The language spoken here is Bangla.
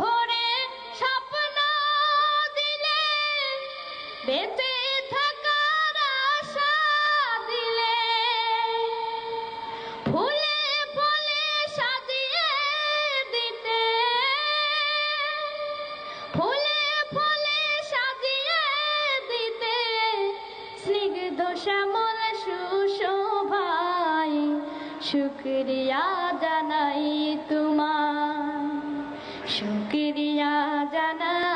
ভরে স্বপ্ন দিলে, বেঁচে থাকার আশা দিলে। ফুলে ফলে সাজিয়ে দিতে, ফুলে ফলে সাজিয়ে দিতে, স্নিগ্ধ শ্যামল সুশোভাই শুক্রিয়া জানাই তোমার শুক্রিয়া জানা